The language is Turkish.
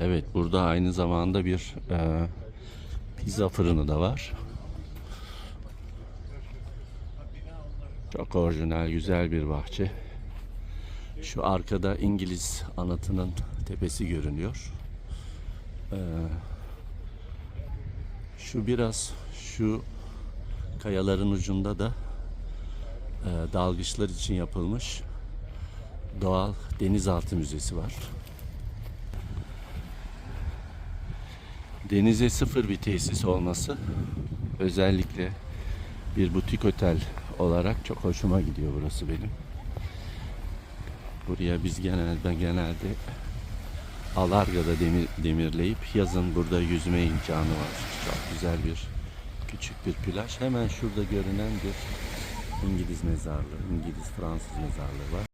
Evet burada aynı zamanda bir e, pizza fırını da var. Çok orijinal, güzel bir bahçe. Şu arkada İngiliz anıtının tepesi görünüyor. Ee, şu biraz şu kayaların ucunda da e, dalgıçlar için yapılmış doğal denizaltı müzesi var. Denize sıfır bir tesis olması özellikle bir butik otel olarak çok hoşuma gidiyor burası benim. Buraya biz genelde genelde Alarga'da demir, demirleyip yazın burada yüzme imkanı var. Çok güzel bir küçük bir plaj. Hemen şurada görünen bir İngiliz mezarlığı, İngiliz Fransız mezarlığı var.